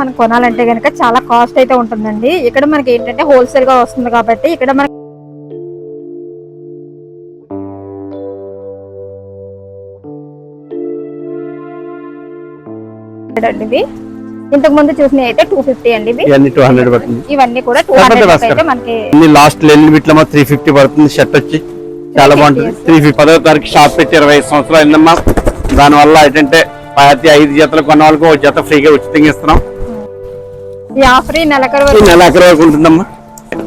మనం కొనాలంటే కనుక చాలా కాస్ట్ అయితే ఉంటుందండి. ఇక్కడ మనకి ఏంటంటే హోల్సేల్గా వస్తుంది కాబట్టి ఇక్కడ మనకి ఇవి. ఇంతకు ముందు అయితే టూ ఫిఫ్టీ అండి ఇవి. ఇవన్నీ టూ హండ్రెడ్ పడుతుంది. ఇవన్నీ కూడా టూ హండ్రెడ్. అయితే మనకి లాస్ట్ లెన్ బిట్లమా త్రీ ఫిఫ్టీ పడుతుంది. షర్ట్ వచ్చి చాలా బాగుంటుంది. త్రీ ఫిఫ్టీ పదో తారీఖు షాప్ పెట్టి ఇరవై ఐదు సంవత్సరాలు అయిందమ్మా. దానివల్ల ఏంటంటే ప్రతి ఐదు జతలు కొన్న వాళ్ళకి ఒక జత ఫ్రీగా ఉచితంగా ఇస్తున్నాం. ఈ ఆఫర్ నెలకర వరకు నెల అక్కడ వరకు ఉంటుందమ్మా.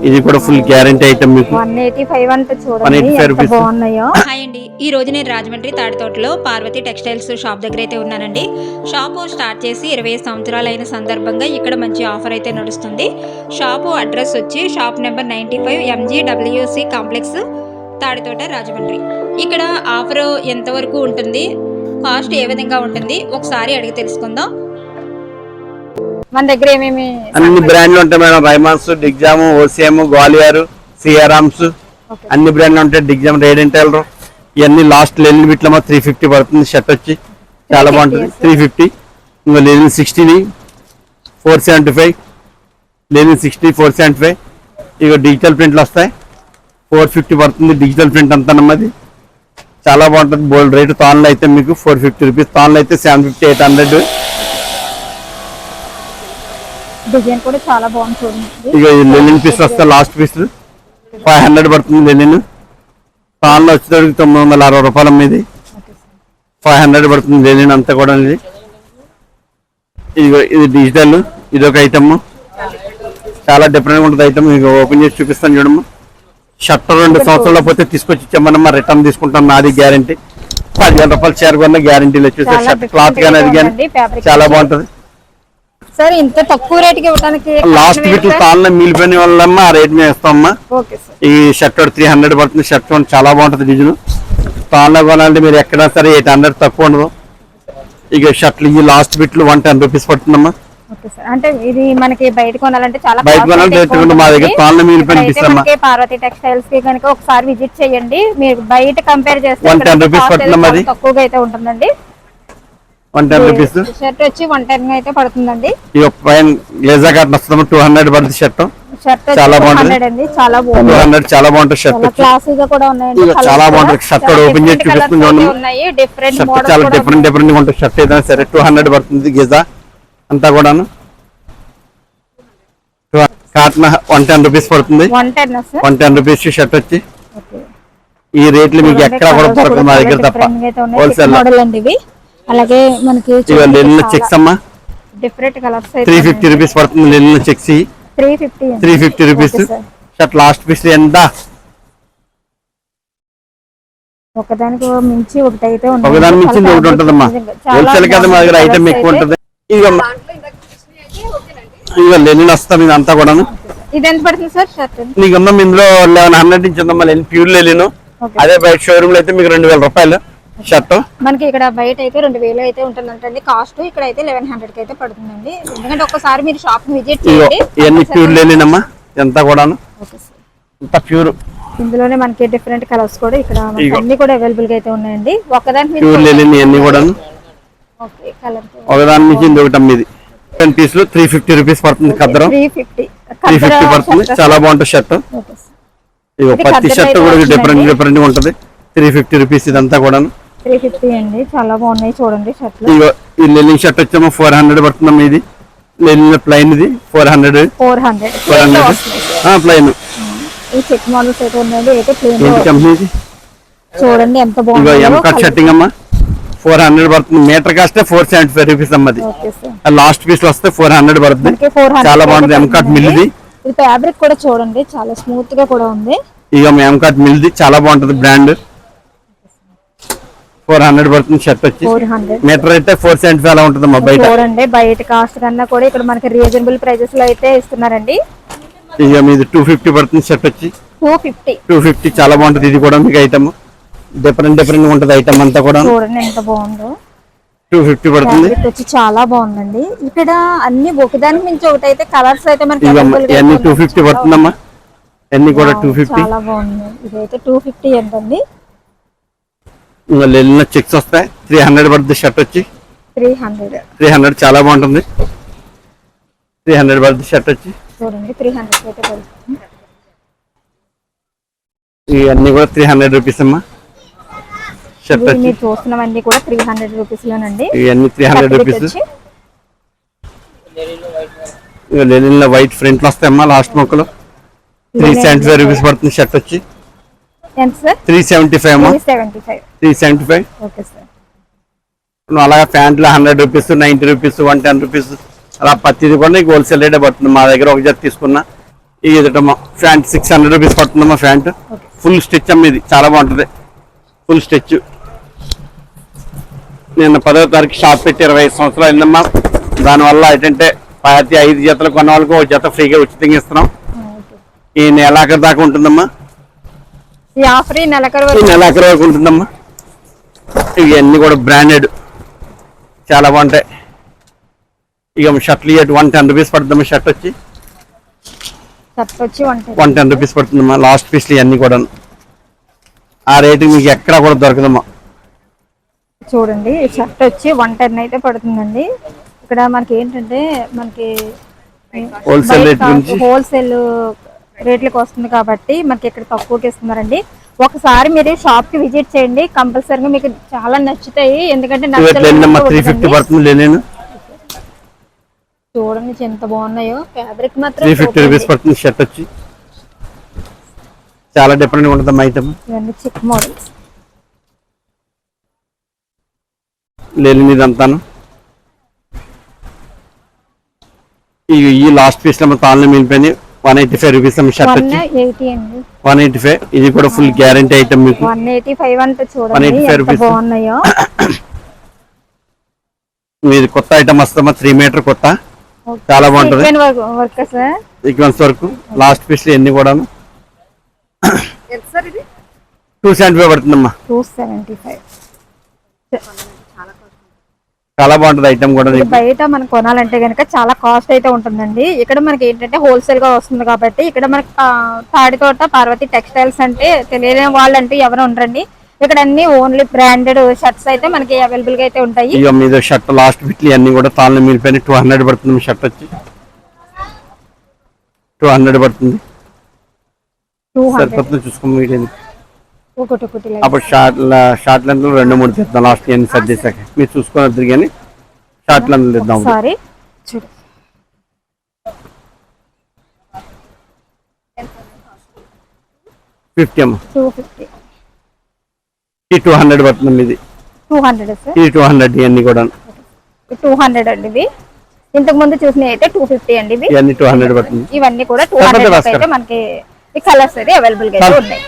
ఇది కూడా ఫుల్ గ్యారంటీ ఐటమ్ మీకు. వన్ ఎయిటీ ఫైవ్ అంటే చూడండి 185 ఎంత. బాగున్నాయో. హాయ్ అండి. ఈ రోజు నేను రాజమండ్రి తాడితోటలో పార్వతి టెక్స్టైల్స్ షాప్ దగ్గర అయితే ఉన్నానండి. షాపు స్టార్ట్ చేసి ఇరవై సంవత్సరాలు అయిన సందర్భంగా ఇక్కడ మంచి ఆఫర్ అయితే నడుస్తుంది. షాపు అడ్రస్ వచ్చి shop number ninety five MG WC complex Tadithota Rajahmundry. ఇక్కడ ఆఫర్ ఎంతవరకు ఉంటుంది? కాస్ట్ ఏ విధంగా ఉంటుంది? ఒకసారి అడిగి తెలుసుకుందాం. మన దగ్గర ఏమేమి అన్ని బ్రాండ్లు ఉంటాయి madam. Raymonds Digjam OCM Gwalior Okay. అన్ని బ్రాండ్లు ఉంటాయి. డిగ్జామ్ రేడెంట్ టైలర్ ఇవన్నీ లాస్ట్ లెన్ బిట్లమా త్రీ ఫిఫ్టీ పడుతుంది. షర్ట్ వచ్చి చాలా 350 బాగుంటుంది. త్రీ ఫిఫ్టీ ఇంకా linen సిక్స్టీని four seventy five linen sixty four seventy five ఇక డిజిటల్ ప్రింట్లు వస్తాయి. ఫోర్ ఫిఫ్టీ పడుతుంది. డిజిటల్ ప్రింట్ అంతా నమ్మది. చాలా బాగుంటుంది. బోల్డ్ రేటు తాన్లో అయితే మీకు ఫోర్ ఫిఫ్టీ రూపీస్ తాన్లో అయితే seven fifty eight hundred design కూడా చాలా బాగుంది చూడండి. ఇక ఈ లెనిన్ పీస్ వస్తే లాస్ట్ పీస్ ఫైవ్ హండ్రెడ్ పడుతుంది లెనిన్ తాన్లో వచ్చేటప్పటికి తొమ్మిది వందల అరవై రూపాయల మీది. ఫైవ్ హండ్రెడ్ పడుతుంది లెనిన్ అంతా కూడా ఇది. ఇదిగో ఇది డిజిటల్ ఇది ఒక ఐటమ్ చాలా డిఫరెంట్ ఉంటుంది ఐటమ్ ఇక ఓపెన్ చేసి చూపిస్తాను చూడమ్మా. షర్ట్ రెండు సంవత్సరాల పోతే తీసుకొచ్చి ఇచ్చామన్నమా రిటర్న్ తీసుకుంటాం నాది గ్యారంటీ పదివేల రూపాయలు కొన్న గ్యారంటీలో చాలా షర్ట్ క్లాత్ కానీ అది కానీ చాలా. బాగుంటుంది. సార్ ఇంత తక్కువ రేటుకి ఇవ్వడానికి లాస్ట్ బిట్లు తాళ్ళ మిగిలిపోయిన వాళ్ళమ్మా ఆ రేట్ మీద ఇస్తామమ్మా. ఈ షర్ట్ త్రీ హండ్రెడ్ పడుతుంది. షర్ట్ చాలా బాగుంటుంది డిజైన్. తాన్లో కొనాలంటే మీరు ఎక్కడా సరే ఎయిట్ హండ్రెడ్ తక్కువ ఉండదు. ఇక షర్ట్లు ఈ లాస్ట్ బిట్లు one ten rupees పడుతుందమ్మా. Okay sir. అంటే ఇది మనకి బయట కొనాలంటే చాలా బయట కొనాలంటే మా దగ్గర. తాళ్ళ మిగిలిపోయిన పార్వతి టెక్స్టైల్స్కి కనుక ఒకసారి విజిట్ చేయండి. మీరు బయట కంపేర్ చేస్తే 110 ఇక్కడ rupees cost పడుతుందా అయితే మరి? చాలా తక్కువగా అయితే ఉంటుందండి. వన్ టెన్ రూపీస్ షర్ట్ వచ్చి వన్ టెన్ అయితే పడుతుందండి. పైన లేజర్ కాటన్ వస్తుందమ్మా టూ హండ్రెడ్ పడుతుంది షర్ట్ చాలా బాగుంటుంది. టూ హండ్రెడ్ చాలా బాగుంటుంది షర్ట్ చాలా క్లాసీగా కూడా ఉన్నాయండి. బాగుంటుంది. షర్ట్ open చేసి చూపిస్తుంది. ఉన్నాయి డిఫరెంట్ షర్ట్ చాలా డిఫరెంట్ డిఫరెంట్గా ఉంటుంది షర్ట్ ఏదైనా సరే టూ హండ్రెడ్ పడుతుంది గిజా. అంతా కూడాను. కాటన్ వన్ టెన్ రూపీస్ పడుతుంది. వన్ టెన్ రూపీస్ షర్ట్ వచ్చి. ఈ రేట్లు మీకు ఎక్కడ కూడా దొరకదు మా దగ్గర తప్ప. హోల్సేల్ మోడల్ అండి ఇవి. అలాగే మనకి లెనిన్ చెక్స్ అమ్మా. Different colours three fifty rupees పడుతుంది linen checks three fifty three fifty rupees shirt last piece ఎంత? ఒకదానికి మించి ఒకటి అయితే. ఒకదాని మించి ఒకటి ఉంటుందమ్మా. హోల్సేల్ కదా మా దగ్గర ఐటమ్ ఎక్కువ అయితే. ఉంటుంది ఇక ఇక లెనిన్ వస్తాం ఇది అంతా కూడాను. ఇది ఎంత పడుతుంది సార్ షర్ట్ నీకు ఉందమ్మా ఇందులో లెవెన్ హండ్రెడ్ నుంచి ఉందమ్మా లెనిన్ ప్యూర్ లెనిన్ Okay. అదే బయట షోరూమ్లో అయితే మీకు రెండు వేల రూపాయలు. షర్ట్? మనకి ఇక్కడ బయట అయితే రెండు వేలు అయితే ఉంటుందంటండి. కాస్ట్ ఇక్కడ అయితే లెవెన్ హండ్రెడ్కి అయితే పడుతుందండి. ఎందుకంటే ఒక్కసారి మీరు షాప్ విజిట్ చేయండి. ఇవన్నీ ప్యూర్ లెనిన్ అమ్మా ఎంత కూడాను? ఇంత ప్యూర్ ఇందులోనే మనకి డిఫరెంట్ కలర్స్ కూడా ఇక్కడ. అన్ని కూడా అవైలబుల్గా అయితే ఉన్నాయండి. ఒకదాని ప్యూర్ లెనిన్ ఇవన్నీ కూడాను? ఓకే కలర్ ఒకదాని నుంచి ఇది. ఒకటి అమ్మిది టెన్ పీసులు త్రీ ఫిఫ్టీ రూపీస్ పడుతుంది కద్దరం త్రీ ఫిఫ్టీ త్రీ ఫిఫ్టీ పడుతుంది. చాలా బాగుంటుంది షర్ట్. ప్రతి షర్ట్ కూడా డిఫరెంట్. డిఫరెంట్ ఉంటుంది. త్రీ ఫిఫ్టీ రూపీస్ ఇదంతా కూడాను. త్రీ ఫిఫ్టీ అండి. చాలా బాగున్నాయి చూడండి షర్ట్లు. ఈ లెనిన్ షర్ట్ వచ్చేమో ఫోర్ హండ్రెడ్ పడుతుందమ్మా ఇది లెనిన్ ప్లైన్ ఇది four hundred. Four hundred. Four hundred. Plain ఈ చెక్ మోడల్స్ అయితే ఉన్నాయండి. అయితే ప్లేన్ కంపెనీ చూడండి ఎంత ఇగో ఎం బాగుందో కట్ షర్టింగ్ అమ్మా. ఫోర్ హండ్రెడ్ పడుతుంది. మీటర్ కాస్టే ఫోర్ సెవెంటీ ఫైవ్ రూపీస్ అమ్మది. లాస్ట్ పీస్ వస్తే ఫోర్ హండ్రెడ్ పడుతుంది. చాలా బాగుంటుంది ఎం కట్ మిల్ది ఇది ఫ్యాబ్రిక్ కూడా చూడండి. చాలా స్మూత్గా కూడా ఉంది. ఇక ఎం కట్ మిల్ది చాలా బాగుంటుంది బ్రాండ్. ఫోర్ హండ్రెడ్ పడుతుంది షర్ట్ వచ్చి. మీటర్ అయితే ఫోర్ సెవెంటీ అలా ఉంటుంది అమ్మా బయట. చూడండి బయట కాస్ట్ కన్నా కూడా ఇక్కడ మనకి రీజనబుల్ ప్రైజెస్లో అయితే ఇస్తున్నారండి. ఇక మీది టూ ఫిఫ్టీ పడుతుంది షర్ట్ వచ్చి. Two fifty. టూ ఫిఫ్టీ చాలా బాగుంటుంది. ఇది కూడా మీకు ఐటమ్ డిఫరెంట్ డిఫరెంట్ ఉంటుంది ఐటమ్ అంతా కూడా. చూడండి ఎంత బాగుందో. టూ ఫిఫ్టీ పడుతుంది. వచ్చి చాలా బాగుందండి. ఇక్కడ అన్ని ఒకదానికి మించి ఒకటి అయితే కలర్స్ అయితే మనకి అయితే టూ. ఫిఫ్టీ పడుతుందమ్మా. అన్ని కూడా టూ ఫిఫ్టీ. చాలా బాగుంది. ఇదైతే టూ ఫిఫ్టీ ఎంతండి లెలిన చెక్స్ వస్తాయి. త్రీ హండ్రెడ్ పడుతుంది షర్ట్ వచ్చి. త్రీ హండ్రెడ్ త్రీ హండ్రెడ్ చాలా బాగుంటుంది. త్రీ హండ్రెడ్ పడుతుంది షర్ట్ వచ్చి. చూడండి త్రీ హండ్రెడ్ అయితే పడుతుంది. ఇవన్నీ కూడా త్రీ హండ్రెడ్ రూపీస్ అమ్మా. షర్ట్ వచ్చి. మీరు చూస్తున్నవన్నీ కూడా త్రీ హండ్రెడ్ రూపీస్ లోనండి. ఇవన్నీ త్రీ హండ్రెడ్ రూపీస్ లెనిన్లో వైట్ ఫ్రంట్లో వస్తాయమ్మా లాస్ట్ మొక్కలు. త్రీ సెవెంటీ ఫైవ్ రూపీస్ పడుతుంది షర్ట్ వచ్చి. ఎంత sir? Three seventy five three seventy five. Three seventy five. Okay sir. నువ్వు అలాగే ప్యాంట్లు hundred rupees ninety rupees one ten rupees అలా ప్రతిది కూడా నీకు హోల్సేల్ రేటే పడుతుంది. మా దగ్గర ఒక జత తీసుకున్నా. ఇది ఎదుటమ్మా ప్యాంట్ సిక్స్ హండ్రెడ్ రూపీస్ పడుతుందమ్మా ప్యాంట్. ఓకే. ఫుల్ స్టిచ్ అమ్మ ఇది చాలా బాగుంటుంది. Full stitch. నిన్న పదో తారీఖు షాప్ పెట్టి ఇరవై ఐదు సంవత్సరాలు అయిందమ్మా. దానివల్ల ఏంటంటే ప్రతి ఐదు జతలు కొన్న వాళ్ళకి ఒక జత ఫ్రీగా ఉచితంగా ఇస్తున్నాం. ఈ నెలాఖరు దాకా ఉంటుందమ్మా. ఈ ఆఫర్ ఈ నెలకరు వరకు ఉంటుందమ్మా. ఇవన్నీ కూడా బ్రాండెడ్ చాలా బాగుంటాయి. ఇక షర్ట్లు ఇటు వన్ టెన్ రూపీస్ పడుతుందమ్మా షర్ట్ వచ్చి. షర్ట్ వచ్చి వన్ టెన్. రూపీస్ పడుతుందమ్మా లాస్ట్ పీస్లు ఇవన్నీ కూడా ఆ రేటు మీకు ఎక్కడా కూడా దొరకదమ్మా. చూడండి షర్ట్ వచ్చి వన్ టెన్ అయితే పడుతుందండి. ఇక్కడ మనకి ఏంటంటే మనకి గురించి? హోల్సేల్ రేట్లకు వస్తుంది కాబట్టి మనకి ఇక్కడ తక్కువకి ఇస్తున్నారండి. ఒకసారి మీరు షాప్కి విజిట్ చేయండి. కంపల్సరీగా మీకు చాలా నచ్చుతాయి. ఎందుకంటే చూడండి ఎంత బాగున్నాయో. ఫ్యాబ్రిక్ మాత్రం త్రీ ఫిఫ్టీ super రూపీస్ ఉంది. పడుతుంది షర్ట్ వచ్చి. చాలా డిఫరెంట్గా ఉంటుందమ్మా ఐటమ్ ఇవన్నీ చిక్ మోడల్స్ లేని ఇదంతాను ఈ లాస్ట్ పీస్లో తాళ్ళు మిగిలిపోయింది one eighty five rupees shirt వచ్చి. వన్ ఎయిటీ ఫైవ్ ఇది కూడా ఫుల్ గ్యారంటీ ఐటమ్ మీకు. వన్ ఎయిటీ ఫైవ్ అంటే చూడండి 185 ఎంత. బాగున్నాయో. మీది కొత్త ఐటమ్ వస్తుందమ్మా త్రీ మీటర్ కొత్త. చాలా బాగుంటుంది. సీక్వెన్స్ వరకు లాస్ట్ పీస్ ఎన్ని కూడా టూ సెవెంటీ ఫైవ్ పడుతుందమ్మా. టూ సెవెంటీ ఫైవ్ చాలా బాగుంటుంది ఐటమ్ కూడా. బయట మనం కొనాలంటే కనుక చాలా కాస్ట్ అయితే ఉంటుందండి. ఇక్కడ మనకి ఏంటంటే హోల్సేల్గా వస్తుంది కాబట్టి ఇక్కడ మనకి ఆ, తాడితోట పార్వతి టెక్స్టైల్స్ అంటే తెలియని వాళ్ళు అంటే ఎవరు ఉండరండి. ఇక్కడ అన్ని ఓన్లీ బ్రాండెడ్ షర్ట్స్ అయితే మనకి అవైలబుల్గా అయితే ఉంటాయి. మీద షర్ట్ లాస్ట్ బిట్లు అన్ని కూడా తాళ్ళు మిగిలిపోయినాయి. టూ హండ్రెడ్ పడుతుంది షర్ట్ వచ్చి. టూ హండ్రెడ్ పడుతుంది. సరిపోతుంది చూసుకో మీడియం ఒకటి ఒకటి like. అప్పుడు షార్ట్ షార్ట్ లెంత్ రెండు మూడు తెద్దాం లాస్ట్ ఇవన్నీ సెట్ చేశాక మీరు చూసుకొని వద్దరు కానీ షార్ట్ లెంత్ చూడు. ఫిఫ్టీ అమ్మ. టూ హండ్రెడ్ పడుతుంది ఇది టూ హండ్రెడ్ టూ హండ్రెడ్ ఇవన్నీ కూడా. టూ హండ్రెడ్ అండి ఇవి. ఇంతకు ముందు చూసినవి అయితే టూ ఫిఫ్టీ అండి ఇవి. ఇవన్నీ టూ హండ్రెడ్ పడుతుంది. ఇవన్నీ కూడా టూ హండ్రెడ్. అయితే మనకి కలర్స్ అయితే అవైలబుల్గా ఉన్నాయి.